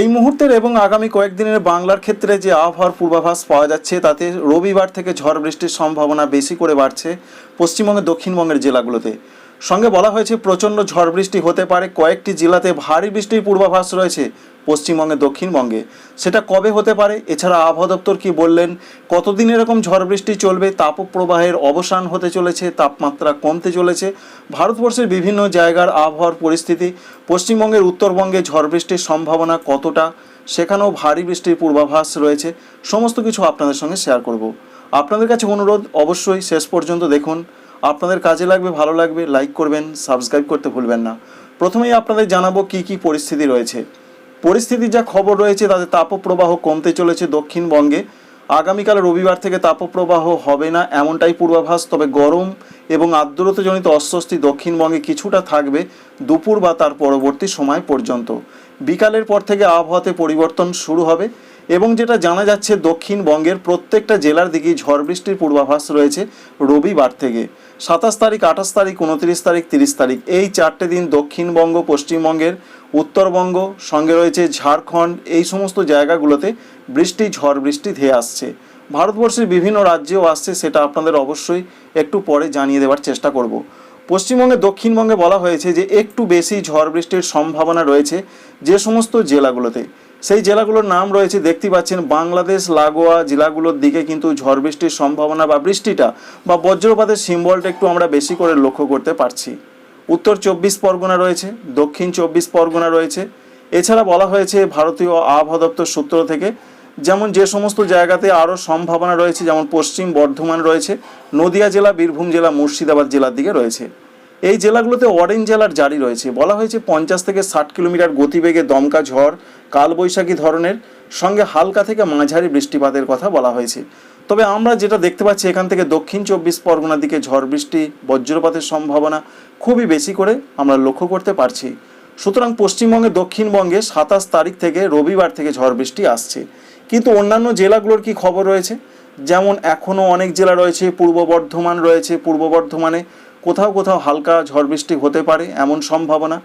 এই মুহূর্তের এবং আগামী কয়েকদিনের বাংলার ক্ষেত্রে যে আবহাওয়ার পূর্বাভাস পাওয়া যাচ্ছে, তাতে রবিবার থেকে ঝড় বৃষ্টির সম্ভাবনা বেশি করে বাড়ছে পশ্চিমবঙ্গের দক্ষিণবঙ্গের জেলাগুলোতে। সঙ্গে বলা হয়েছে, প্রচণ্ড ঝড় বৃষ্টি হতে পারে। কয়েকটি জেলাতে ভারী বৃষ্টির পূর্বাভাস রয়েছে পশ্চিমবঙ্গে দক্ষিণবঙ্গে। সেটা কবে হতে পারে? এছাড়া আবহাওয়া দপ্তর কি বললেন? কতদিন এরকম ঝড় বৃষ্টি চলবে? তাপপ্রবাহের অবসান হতে চলেছে, তাপমাত্রা কমতে চলেছে। ভারতবর্ষের বিভিন্ন জায়গার আবহাওয়ার পরিস্থিতি, পশ্চিমবঙ্গের উত্তরবঙ্গে ঝড় বৃষ্টির সম্ভাবনা কতটা? সেখানেও ভারী বৃষ্টির পূর্বাভাস রয়েছে। সমস্ত কিছু আপনাদের সঙ্গে শেয়ার করব। আপনাদের কাছে অনুরোধ, অবশ্যই শেষ পর্যন্ত দেখুন। আপনাদের কাজে লাগবে, ভালো লাগবে লাইক করবেন সাবস্ক্রাইব করতে ভুলবেন না। প্রথমেই আপনাদের জানাব কি কি পরিস্থিতি রয়েছে। পরিস্থিতির যা খবর রয়েছে, তাতে তাপপ্রবাহ কমতে চলেছে দক্ষিণবঙ্গে। আগামীকাল রবিবার থেকে তাপপ্রবাহ হবে না, এমনটাই পূর্বাভাস, তবে গরম এবং আর্দ্রতাজনিত অস্বস্তি দক্ষিণবঙ্গে কিছুটা থাকবে দুপুর বা তার পরবর্তী সময় পর্যন্ত। বিকালের পর থেকে আবহাওয়াতে পরিবর্তন শুরু হবে। এবং যেটা জানা যাচ্ছে দক্ষিণবঙ্গের প্রত্যেকটা জেলার দিকেই ঝড় বৃষ্টির পূর্বাভাস রয়েছে রবিবার থেকে। সাতাশ তারিখ, আঠাশ তারিখ, উনত্রিশ তারিখ, তিরিশ তারিখ, এই চারটে দিন দক্ষিণবঙ্গ পশ্চিমবঙ্গের উত্তরবঙ্গ সঙ্গে রয়েছে ঝাড়খণ্ড, এই সমস্ত জায়গাগুলোতে বৃষ্টি, ঝড় বৃষ্টি ধেয়ে আসছে। ভারতবর্ষের বিভিন্ন রাজ্যেও আসছে, সেটা আপনাদের অবশ্যই একটু পরে জানিয়ে দেওয়ার চেষ্টা করব। পশ্চিমবঙ্গে, দক্ষিণবঙ্গে বলা হয়েছে যে, একটু বেশি ঝড় বৃষ্টির সম্ভাবনা রয়েছে যে সমস্ত জেলাগুলোতে। সেই জেলাগুলোর নাম রয়েছে, দেখতে পাচ্ছেন বাংলাদেশ, লাগোয়া জেলাগুলোর দিকে কিন্তু ঝড় বৃষ্টির সম্ভাবনা বা বৃষ্টিটা বা বজ্রপাতের সিম্বলটা একটু আমরা বেশি করে লক্ষ্য করতে পারছি। উত্তর চব্বিশ পরগনা রয়েছে, দক্ষিণ চব্বিশ পরগনা রয়েছে। এছাড়া বলা হয়েছে ভারতীয় আবহাওয়া দপ্তর সূত্র থেকে, যেমন যে সমস্ত জায়গাতে আরও সম্ভাবনা রয়েছে, যেমন পশ্চিম বর্ধমান রয়েছে, নদিয়া জেলা, বীরভূম জেলা, মুর্শিদাবাদ জেলার দিকে রয়েছে। এই জেলাগুলোতে অরেঞ্জ জেলার জারি রয়েছে। বলা হয়েছে পঞ্চাশ থেকে ষাট কিলোমিটার গতিবেগে দমকা ঝড়, কালবৈশাখী ধরনের, সঙ্গে হালকা থেকে মাঝারি বৃষ্টিপাতের কথা বলা হয়েছে। তবে আমরা যেটা দেখতে পাচ্ছি, এখান থেকে দক্ষিণ চব্বিশ পরগনার দিকে ঝড় বৃষ্টি, বজ্রপাতের সম্ভাবনা খুবই বেশি করে আমরা লক্ষ্য করতে পারছি। সুতরাং পশ্চিমবঙ্গে, দক্ষিণবঙ্গে সাতাশ তারিখ থেকে রবিবার থেকে ঝড় বৃষ্টি আসছে। কিন্তু অন্যান্য জেলাগুলোর কি খবর রয়েছে? যেমন এখনও অনেক জেলা রয়েছে, পূর্ব বর্ধমান রয়েছে, পূর্ব বর্ধমানে কোথাও কোথাও হালকা ঝড় বৃষ্টি হতে পারে, এমন সম্ভাবনা।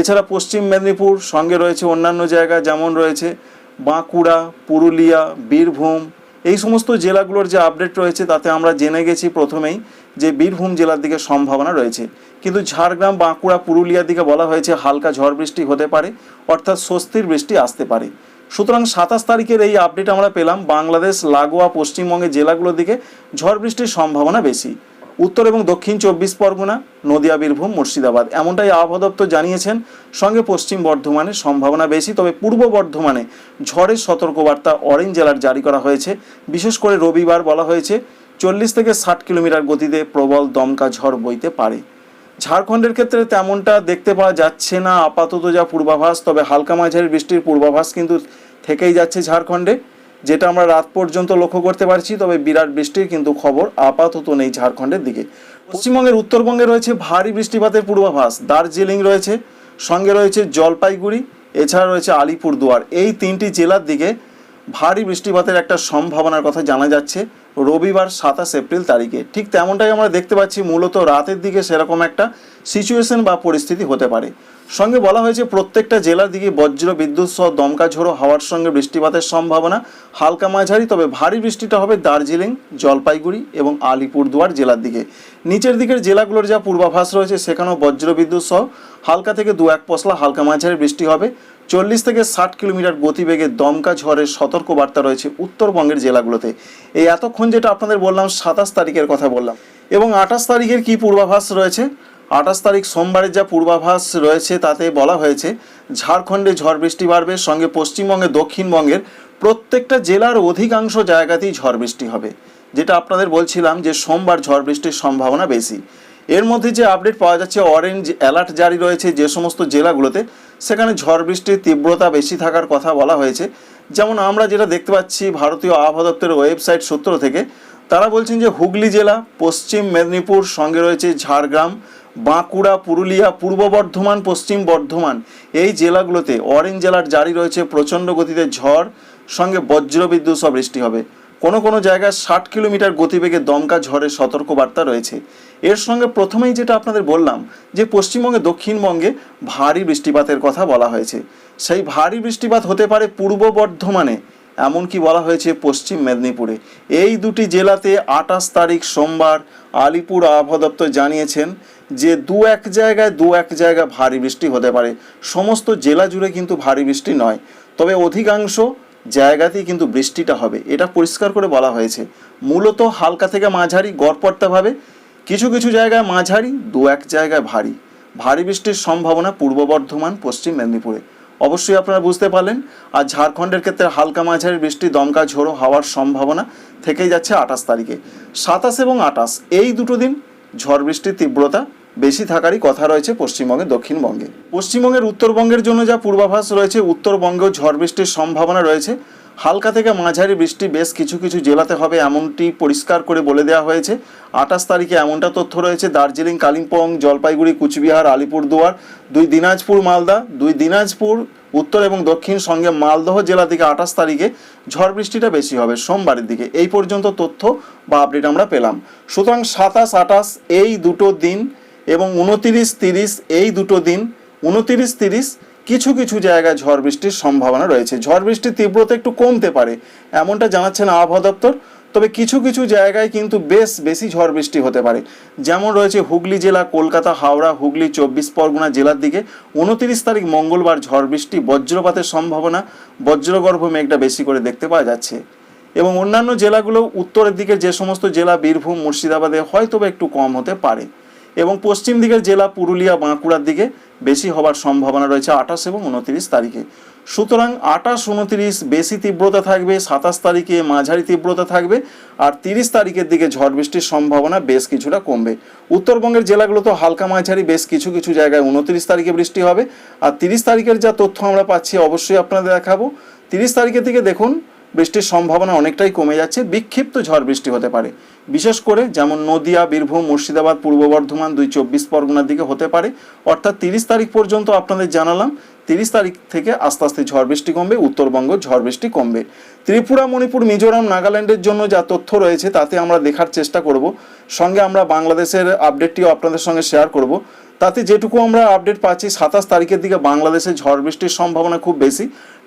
এছাড়া পশ্চিম মেদিনীপুর সঙ্গে রয়েছে অন্যান্য জায়গা যেমন রয়েছে বাঁকুড়া, পুরুলিয়া, বীরভূম। এই সমস্ত জেলাগুলোর যে আপডেট রয়েছে, তাতে আমরা জেনে গেছি প্রথমেই যে বীরভূম জেলার দিকে সম্ভাবনা রয়েছে। কিন্তু ঝাড়গ্রাম, বাঁকুড়া, পুরুলিয়ার দিকে বলা হয়েছে হালকা ঝড় বৃষ্টি হতে পারে, অর্থাৎ স্বস্তির বৃষ্টি আসতে পারে। সুতরাং সাতাশ তারিখের এই আপডেট আমরা পেলাম বাংলাদেশ, লাগোয়া, পশ্চিমবঙ্গের জেলাগুলোর দিকে ঝড় বৃষ্টির সম্ভাবনা বেশি। উত্তর এবং দক্ষিণ চব্বিশ পরগনা, নদিয়া, বীরভূম, মুর্শিদাবাদ। এমনটাই আবহাওয়া দপ্তর জানিয়েছেন, সঙ্গে পশ্চিম বর্ধমানের সম্ভাবনা বেশি, তবে পূর্ব বর্ধমানে ঝড়ের সতর্কবার্তা অরেঞ্জ জেলার জারি করা হয়েছে। বিশেষ করে রবিবার বলা হয়েছে, চল্লিশ থেকে ষাট কিলোমিটার গতিতে প্রবল দমকা ঝড় বইতে পারে। ঝাড়খণ্ডের ক্ষেত্রে তেমনটা দেখতে পাওয়া যাচ্ছে না, আপাতত যা পূর্বাভাস, তবে হালকা মাঝারি বৃষ্টির পূর্বাভাস কিন্তু থেকেই যাচ্ছে ঝাড়খণ্ডে। যেটা আমরা রাত পর্যন্ত লক্ষ্য করতে পারছি, তবে বিরাট বৃষ্টির কিন্তু খবর আপাতত নেই ঝাড়খণ্ডের দিকে। পশ্চিমবঙ্গের উত্তরবঙ্গে রয়েছে ভারী বৃষ্টিপাতের পূর্বাভাস। দার্জিলিং রয়েছে, সঙ্গে রয়েছে জলপাইগুড়ি, এছাড়া রয়েছে আলিপুরদুয়ার। এই তিনটি জেলার দিকে ভারী বৃষ্টিপাতের একটা সম্ভাবনার কথা জানা যাচ্ছে রবিবার সাতাশ এপ্রিল তারিখে। ঠিক তেমনটাই আমরা দেখতে পাচ্ছি, মূলত রাতের দিকে সেরকম একটা সিচুয়েশন বা পরিস্থিতি হতে পারে। সঙ্গে বলা হয়েছে, প্রত্যেকটা জেলার দিকে বজ্র বিদ্যুৎ সহ দমকা ঝোড়ো হাওয়ার সঙ্গে বৃষ্টিপাতের সম্ভাবনা। হালকা মাঝারি, তবে ভারী বৃষ্টিটা হবে দার্জিলিং, জলপাইগুড়ি এবং আলিপুরদুয়ার জেলার দিকে। নিচের দিকের জেলাগুলোর যা পূর্বাভাস রয়েছে, সেখানেও বজ্র বিদ্যুৎ সহ হালকা থেকে দু এক পশলা হালকা মাঝারি বৃষ্টি হবে। চল্লিশ থেকে ষাট কিলোমিটার গতিবেগে দমকা ঝড়ের সতর্কবার্তা রয়েছে উত্তরবঙ্গের জেলাগুলোতে। এই এতক্ষণ যেটা আপনাদের বললাম, সাতাশ তারিখের কথা বললাম। এবং আঠাশ তারিখের কি পূর্বাভাস রয়েছে আঠাশ তারিখ সোমবারের যা পূর্বাভাস রয়েছে তাতে বলা হয়েছে, ঝাড়খণ্ডে ঝড় বৃষ্টি বাড়বে, সঙ্গে পশ্চিমবঙ্গে দক্ষিণবঙ্গের প্রত্যেকটা জেলার অধিকাংশ জায়গাতেই ঝড় বৃষ্টি হবে। যেটা আপনাদের বলছিলাম যে সোমবার ঝড় বৃষ্টির সম্ভাবনা বেশি। এর মধ্যে যে আপডেট পাওয়া যাচ্ছে অরেঞ্জ অ্যালার্ট জারি রয়েছে যে সমস্ত জেলাগুলোতে, সেখানে ঝড় বৃষ্টির তীব্রতা বেশি থাকার কথা বলা হয়েছে। যেমন আমরা যেটা দেখতে পাচ্ছি, ভারতীয় আবহাওয়া দপ্তরের ওয়েবসাইট সূত্র থেকে, তারা বলছেন যে হুগলি জেলা, পশ্চিম মেদিনীপুর, সঙ্গে রয়েছে ঝাড়গ্রাম বাঁকুড়া, পুরুলিয়া, পূর্ব বর্ধমান, পশ্চিম বর্ধমান এই জেলাগুলোতে অরেঞ্জ জেলার জারি রয়েছে, প্রচণ্ড গতিতে ঝড়, সঙ্গে বজ্রবিদ্যুৎ সহ বৃষ্টি হবে। কোনো কোনো জায়গায় ষাট কিলোমিটার গতিবেগে দমকা ঝড়ের সতর্কবার্তা রয়েছে। এর সঙ্গে প্রথমেই যেটা আপনাদের বললাম, যে পশ্চিমবঙ্গে, দক্ষিণবঙ্গে ভারী বৃষ্টিপাতের কথা বলা হয়েছে। সেই ভারী বৃষ্টিপাত হতে পারে পূর্ব বর্ধমানে, এমনকি বলা হয়েছে পশ্চিম মেদিনীপুরে। এই দুটি জেলাতে আঠাশ তারিখ সোমবার আলিপুর আবহাওয়া দপ্তর জানিয়েছেন যে দু এক জায়গায় দু এক জায়গায় ভারী বৃষ্টি হতে পারে। সমস্ত জেলা জুড়ে কিন্তু ভারী বৃষ্টি নয়। তবে অধিকাংশ জায়গাতেই কিন্তু বৃষ্টিটা হবে। এটা পরিষ্কার করে বলা হয়েছে। মূলত হালকা থেকে মাঝারি গড়পড়তাভাবে কিছু কিছু জায়গায় মাঝারি, দু এক জায়গায় ভারী। ভারী বৃষ্টির সম্ভাবনা পূর্ব বর্ধমান, পশ্চিম মেদিনীপুরে। অবশ্যই আপনারা বুঝতে পারলেন। আর ঝাড়খণ্ডের ক্ষেত্রে হালকা মাঝারি বৃষ্টি, দমকা ঝোড়ো হওয়ার সম্ভাবনা থেকেই যাচ্ছে আঠাশ তারিখে। সাতাশ এবং আঠাশ, এই দুটো দিন ঝড় বৃষ্টির তীব্রতা বেশি থাকারই কথা রয়েছে পশ্চিমবঙ্গে, দক্ষিণবঙ্গে। পশ্চিমবঙ্গের উত্তরবঙ্গের জন্য যা পূর্বাভাস রয়েছে, উত্তরবঙ্গেও ঝড় বৃষ্টির সম্ভাবনা রয়েছে। হালকা থেকে মাঝারি বৃষ্টি বেশ কিছু কিছু জেলাতে হবে এমনটি পরিষ্কার করে বলে দেওয়া হয়েছে। আঠাশ তারিখে এমনটা তথ্য রয়েছে, দার্জিলিং, কালিম্পং, জলপাইগুড়ি, কুচবিহার, আলিপুরদুয়ার, দুই দিনাজপুর, মালদা, দুই দিনাজপুর উত্তর এবং দক্ষিণ সঙ্গে মালদহ জেলা থেকে আঠাশ তারিখে ঝড় বৃষ্টিটা বেশি হবে সোমবারের দিকে। এই পর্যন্ত তথ্য বা আপডেট আমরা পেলাম। সুতরাং সাতাশ আঠাশ এই দুটো দিন এবং উনতিরিশ তিরিশ এই দুটো দিন, উনতিরিশ তিরিশ কিছু কিছু জায়গায় ঝড় বৃষ্টির সম্ভাবনা রয়েছে। ঝড় বৃষ্টির তীব্রতা একটু কমতে পারে, এমনটা জানাচ্ছেন আবহাওয়া দপ্তর। তবে কিছু কিছু জায়গায় কিন্তু বেশ বেশি ঝড় বৃষ্টি হতে পারে। যেমন রয়েছে হুগলি জেলা, কলকাতা, হাওড়া, হুগলি, চব্বিশ পরগনা জেলার দিকে। উনতিরিশ তারিখ মঙ্গলবার ঝড় বৃষ্টি, বজ্রপাতের সম্ভাবনা, বজ্রগর্ভ মেঘটা বেশি করে দেখতে পাওয়া যাচ্ছে। এবং অন্যান্য জেলাগুলো, উত্তরের দিকে যে সমস্ত জেলা, বীরভূম, মুর্শিদাবাদে হয়তো একটু কম হতে পারে। এবং পশ্চিম দিকের জেলা, পুরুলিয়া, বাঁকুড়ার দিকে বেশি হবার সম্ভাবনা রয়েছে আঠাশ এবং উনতিরিশ তারিখে। সুতরাং আঠাশ উনতিরিশ বেশি তীব্রতা থাকবে, সাতাশ তারিখে মাঝারি তীব্রতা থাকবে আর তিরিশ তারিখের দিকে ঝড় বৃষ্টির সম্ভাবনা বেশ কিছুটা কমবে। উত্তরবঙ্গের জেলাগুলো তো হালকা মাঝারি বেশ কিছু কিছু জায়গায় উনতিরিশ তারিখে বৃষ্টি হবে আর তিরিশ তারিখের যা তথ্য আমরা পাচ্ছি অবশ্যই আপনাদের দেখাবো। তিরিশ তারিখের দিকে দেখুন, বৃষ্টির সম্ভাবনা অনেকটাই কমে যাচ্ছে, বিক্ষিপ্ত ঝড় বৃষ্টি হতে পারে। বিশেষ করে যেমন নদিয়া, বীরভূম, মুর্শিদাবাদ, পূর্ব বর্ধমান দুই চব্বিশ পরগনার দিকে হতে পারে। অর্থাৎ তিরিশ তারিখ পর্যন্ত আপনাদের জানালাম তিরিশ তারিখ থেকে আস্তে আস্তে ঝড় বৃষ্টি কমবে, উত্তরবঙ্গ ঝড় বৃষ্টি কমবে। ত্রিপুরা, মণিপুর, মিজোরাম, নাগাল্যান্ডের জন্য যা তথ্য রয়েছে তাতে আমরা দেখার চেষ্টা করব। সঙ্গে আমরা বাংলাদেশের আপডেটটিও আপনাদের সঙ্গে শেয়ার করব। তাতে যেটুকু আমরা আপডেট পাচ্ছি, সাতাশ তারিখের দিকে বাংলাদেশে ঝড় বৃষ্টির সম্ভাবনা খুব বেশি।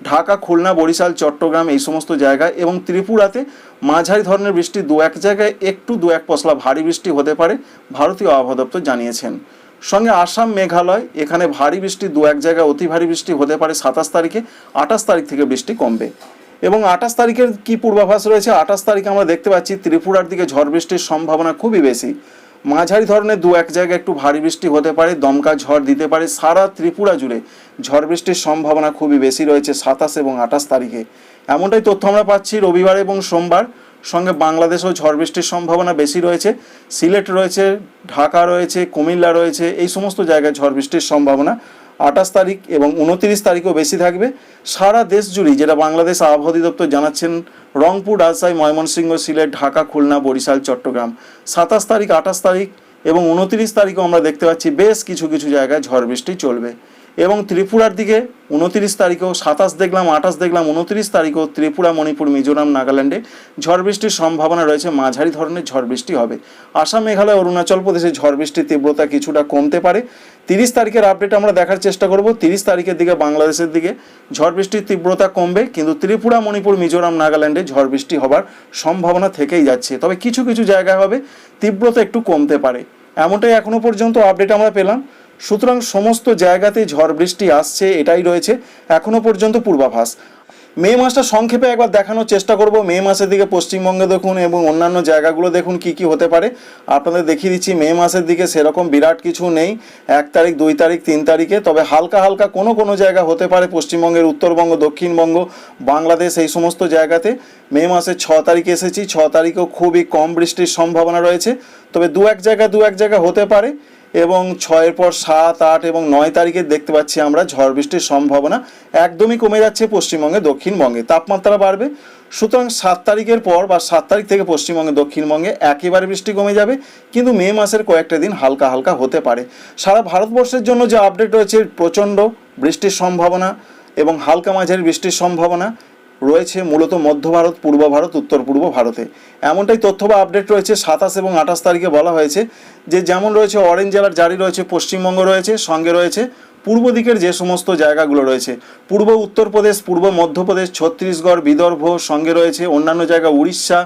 ঢাকা, খুলনা, বরিশাল, চট্টগ্রাম এই সমস্ত জায়গায় এবং ত্রিপুরাতে মাঝারি ধরনের বৃষ্টি দু এক জায়গায় একটু দু এক পশলা ভারী বৃষ্টি হতে পারে, ভারতীয় আবহাওয়া দপ্তর জানিয়েছেন। সঙ্গে আসাম মেঘালয়, এখানে ভারী বৃষ্টি, দু এক জায়গায় অতি ভারী বৃষ্টি হতে পারে সাতাশ তারিখে, আঠাশ তারিখ থেকে বৃষ্টি কমবে। এবং আঠাশ তারিখের কি পূর্বাভাস রয়েছে? আঠাশ তারিখে আমরা দেখতে পাচ্ছি ত্রিপুরার দিকে ঝড় বৃষ্টির সম্ভাবনা খুবই বেশি। মাঝারি ধরনের দু এক জায়গায় একটু ভারী বৃষ্টি হতে পারে, দমকা ঝড় দিতে পারে, সারা ত্রিপুরা জুড়ে ঝড় বৃষ্টির সম্ভাবনা খুবই বেশি রয়েছে সাতাশ এবং আঠাশ তারিখে। এমনটাই তথ্য আমরা পাচ্ছি রবিবার এবং সোমবার। সঙ্গে বাংলাদেশেও ঝড় বৃষ্টির সম্ভাবনা বেশি রয়েছে। সিলেট রয়েছে, ঢাকা রয়েছে, কুমিল্লা রয়েছে, এই সমস্ত জায়গায় ঝড় বৃষ্টির সম্ভাবনা। আঠাশ তারিখ এবং উনতিরিশ তারিখও বেশি থাকবে। সারা দেশ জুড়েই, যেটা বাংলাদেশ আবহাওয়া অধিদপ্তর জানাচ্ছেন, রংপুর, রাজশাহী, ময়মনসিংহ, সিলেট, ঢাকা, খুলনা, বরিশাল, চট্টগ্রাম। সাতাশ তারিখ, আঠাশ তারিখ এবং উনতিরিশ তারিখও আমরা দেখতে পাচ্ছি, বেশ কিছু কিছু জায়গায় ঝড় বৃষ্টি চলবে। এবং ত্রিপুরার দিকে উনতিরিশ তারিখেও সাতাশ দেখলাম, আঠাশ দেখলাম, উনতিরিশ তারিখেও ত্রিপুরা, মণিপুর, মিজোরাম, নাগাল্যান্ডে ঝড় বৃষ্টির সম্ভাবনা রয়েছে। মাঝারি ধরনের ঝড় বৃষ্টি হবে। আসাম, মেঘালয়, অরুণাচল প্রদেশে ঝড় বৃষ্টির তীব্রতা কিছুটা কমতে পারে। তিরিশ তারিখের আপডেট আমরা দেখার চেষ্টা করব। তিরিশ তারিখের দিকে বাংলাদেশের দিকে ঝড় বৃষ্টির তীব্রতা কমবে, কিন্তু ত্রিপুরা, মণিপুর, মিজোরাম, নাগাল্যান্ডে ঝড় বৃষ্টি হবার সম্ভাবনা থেকেই যাচ্ছে। তবে কিছু কিছু জায়গায় হবে তীব্রতা একটু কমতে পারে। এমনটাই এখনও পর্যন্ত আপডেট আমরা পেলাম। সুতরাং সমস্ত জায়গাতে ঝড় বৃষ্টি আসছে, এটাই রয়েছে এখনও পর্যন্ত পূর্বাভাস। মে মাসটা সংক্ষেপে একবার দেখানোর চেষ্টা করব। মে মাসের দিকে পশ্চিমবঙ্গে দেখুন এবং অন্যান্য জায়গাগুলো দেখুন কি কি হতে পারে। আপনাদের দেখিয়ে দিচ্ছি, মে মাসের দিকে সেরকম বিরাট কিছু নেই, এক তারিখ, দুই তারিখ, তিন তারিখে। তবে হালকা হালকা কোনো কোনো জায়গা হতে পারে পশ্চিমবঙ্গের উত্তরবঙ্গ, দক্ষিণবঙ্গ, বাংলাদেশ, এই সমস্ত জায়গাতে। মে মাসের ছ তারিখে এসেছি, ছ তারিখেও খুবই কম বৃষ্টির সম্ভাবনা রয়েছে। তবে দু এক জায়গা, দু এক জায়গা হতে পারে। এবং ছয়ের পর সাত, আট এবং নয় তারিখে দেখতে পাচ্ছি আমরা ঝড় বৃষ্টির সম্ভাবনা একদমই কমে যাচ্ছে পশ্চিমবঙ্গে, দক্ষিণবঙ্গে। তাপমাত্রা বাড়বে। সুতরাং সাত তারিখের পর বা সাত তারিখ থেকে পশ্চিমবঙ্গে, দক্ষিণবঙ্গে একেবারে বৃষ্টি কমে যাবে, কিন্তু মে মাসের কয়েকটা দিন হালকা হালকা হতে পারে। সারা ভারতবর্ষের জন্য যে আপডেট রয়েছে, প্রচণ্ড বৃষ্টির সম্ভাবনা এবং হালকা মাঝের বৃষ্টির সম্ভাবনা। রয়েছে মূলত মধ্য ভারত, পূর্ব ভারত, উত্তর পূর্ব ভারতে। এমনটাই তথ্য বা আপডেট রয়েছে সাতাশ এবং আঠাশ তারিখে বলা হয়েছে যে যেমন রয়েছে অরেঞ্জ জেলার জারি রয়েছে, পশ্চিমবঙ্গ রয়েছে, সঙ্গে রয়েছে পূর্ব দিকের যে সমস্ত জায়গাগুলো রয়েছে। পূর্ব উত্তরপ্রদেশ পূর্ব মধ্যপ্রদেশ ছত্তিশগড়, বিদর্ভ, সঙ্গে রয়েছে অন্যান্য জায়গা উড়িষ্যা।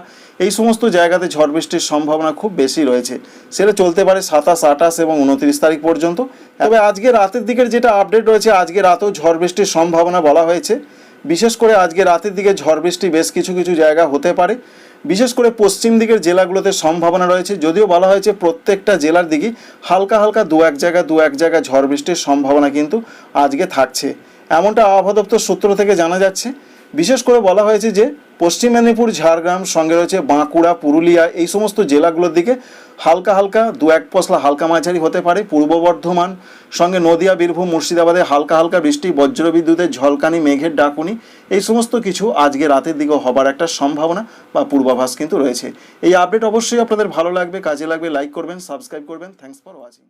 এই সমস্ত জায়গাতে ঝড় বৃষ্টির সম্ভাবনা খুব বেশি রয়েছে। সেটা চলতে পারে সাতাশ, আঠাশ এবং উনত্রিশ তারিখ পর্যন্ত। তবে আজকে রাতের দিকের যেটা আপডেট রয়েছে, আজকে রাতেও ঝড় বৃষ্টির সম্ভাবনা বলা হয়েছে। বিশেষ করে আজকে রাতের দিকে ঝড় বৃষ্টি বেশ কিছু কিছু জায়গা হতে পারে। বিশেষ করে পশ্চিম দিকের জেলাগুলোতে সম্ভাবনা রয়েছে, যদিও বলা হয়েছে প্রত্যেকটা জেলার দিকেই হালকা হালকা দু এক জায়গা, দু এক জায়গা ঝড় বৃষ্টির সম্ভাবনা কিন্তু আজকে থাকছে। এমনটা আবহাওয়া দপ্তর সূত্র থেকে জানা যাচ্ছে। বিশেষ করে বলা হয়েছে যে পশ্চিম মেদিনীপুর, ঝাড়গ্রাম, সঙ্গে রয়েছে বাঁকুড়া, পুরুলিয়া, এই সমস্ত জেলাগুলোর দিকে হালকা হালকা দু এক পশলা হালকা মাঝারি হতে পারে। পূর্ব বর্ধমান, সঙ্গে নদিয়া, বীরভূম, মুর্শিদাবাদে হালকা হালকা বৃষ্টি বজ্রবিদ্যুতের ঝলকানি, মেঘের ডাকুনি, এই সমস্ত কিছু আজকে রাতের দিকে হবার একটা সম্ভাবনা বা পূর্বাভাস কিন্তু রয়েছে। এই আপডেট অবশ্যই আপনাদের ভালো লাগবে, কাজে লাগবে লাইক করবেন সাবস্ক্রাইব করবেন। Thanks for watching